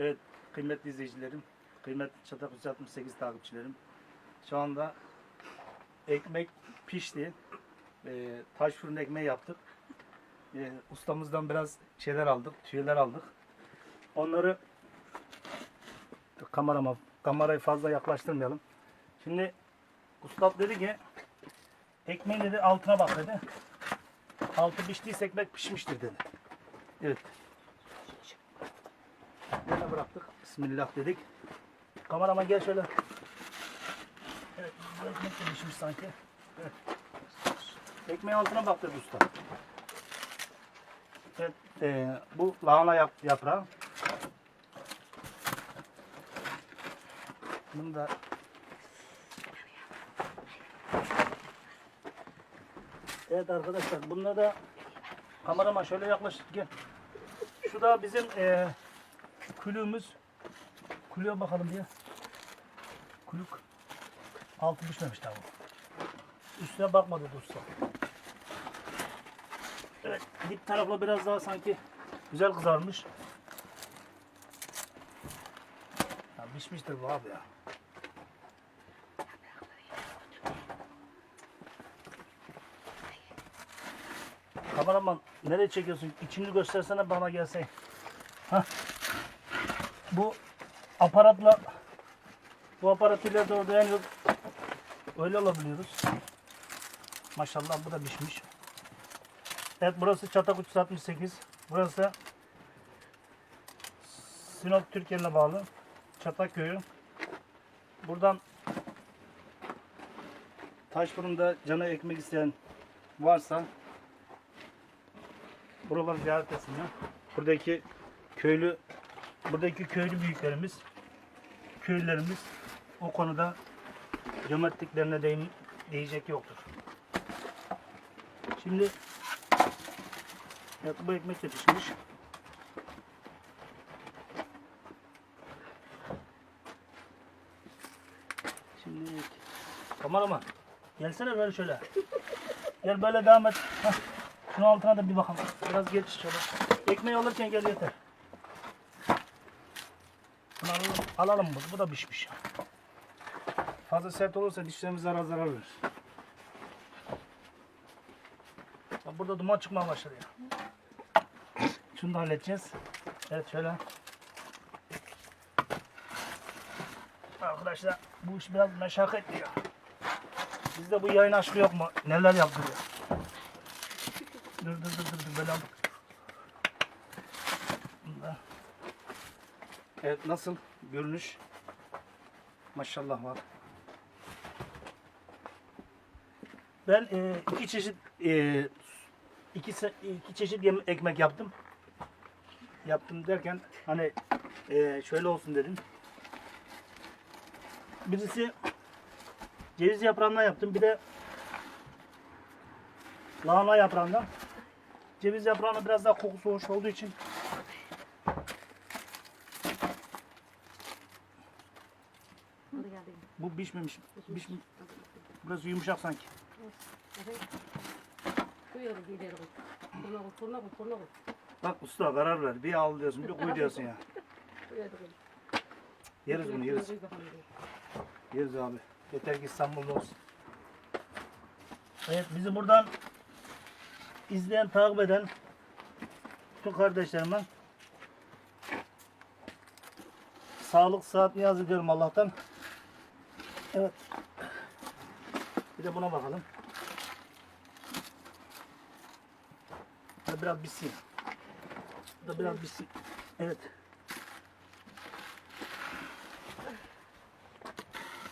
Evet kıymetli izleyicilerim, kıymetli Çatak 368 takipçilerim. Şu anda ekmek pişti. Ee, taş fırın ekmeği yaptık. Ee, ustamızdan biraz şeyler aldık, tüyeler aldık. Onları kamerama, kamerayı fazla yaklaştırmayalım. Şimdi ustam dedi ki ekmeğin dedi altına bak dedi. Altı piştiyse ekmek pişmiştir dedi. Evet. Bıraktık. Bismillah dedik. Kameraman gel şöyle. Evet, ekmek de pişmiş sanki. Evet. Ekmeğin altına bak dedi usta. Evet, eee, bu lahana yap, yaprağı. Bunu da Evet arkadaşlar bunlar da kameraman şöyle yaklaş gel. Şu da bizim eee külüğümüz. Külüğe bakalım diye. Külük altı pişmemiş daha bu. Üstüne bakmadı usta. Evet dip tarafla biraz daha sanki güzel kızarmış. Ya pişmiştir bu abi ya. Kameraman nereye çekiyorsun? İçini göstersene bana gelsen. Hah. Bu aparatla bu aparat ile doğru dayanıyor. Öyle alabiliyoruz. Maşallah bu da pişmiş. Evet burası Çatak 368. Burası Sinop Türkiye'ne bağlı. Çatak köyü. Buradan Taşfırın'da cana ekmek isteyen varsa buraları ziyaret etsinler. Buradaki köylü buradaki köylü büyüklerimiz köylülerimiz o konuda cömertliklerine değin, değecek yoktur. Şimdi bu ekmek de pişmiş. Şimdi kameraman gelsene böyle şöyle. Gel böyle devam et. Hah. Şunun altına da bir bakalım. Biraz geç şöyle. Ekmeği alırken gel yeter. Bunu alalım, alalım bu. Bu da pişmiş. Fazla sert olursa dişlerimiz zarar zarar verir. Bak burada duman çıkmaya başladı ya. Şunu da halledeceğiz. Evet şöyle. Arkadaşlar bu iş biraz meşakkatli ya. Bizde bu yayın aşkı yok mu? Neler yaptırıyor. Dur dur dur dur, böyle al. Evet nasıl görünüş? Maşallah var. Ben e, iki çeşit e, iki, iki çeşit ekmek yaptım. Yaptım derken hani e, şöyle olsun dedim. Birisi ceviz yaprağından yaptım. Bir de lahana yaprağından. Ceviz yaprağının biraz daha kokusu hoş olduğu için bu pişmemiş. Pişmiş. Biraz yumuşak sanki. Bak usta karar ver. Bir al diyorsun, bir koy diyorsun ya. Yeriz bunu, yeriz. Yeriz abi. Yeter ki İstanbul'da olsun. Evet, bizi buradan izleyen, takip eden bütün kardeşlerime sağlık, sıhhat niyaz ediyorum Allah'tan. Evet. Bir de buna bakalım. Biraz bitsin. Bu da biraz bitsin. Evet.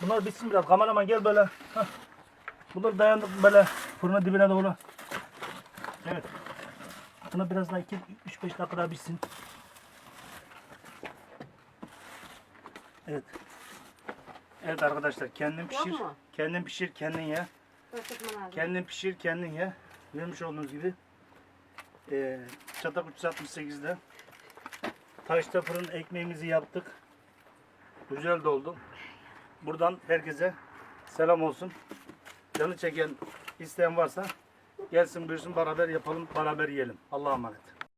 Bunlar bitsin biraz. Kameraman gel böyle. Hah. Bunlar dayandık böyle fırının dibine doğru. Evet. Buna biraz daha 2-3-5 dakika daha bitsin. Evet. Evet arkadaşlar kendin pişir. Kendin pişir kendin ye. Kendin pişir kendin ye. Görmüş olduğunuz gibi. Eee Çatak 368'de taşta fırın ekmeğimizi yaptık. Güzel de oldu. Buradan herkese selam olsun. Canı çeken isteyen varsa gelsin buyursun beraber yapalım beraber yiyelim. Allah'a emanet.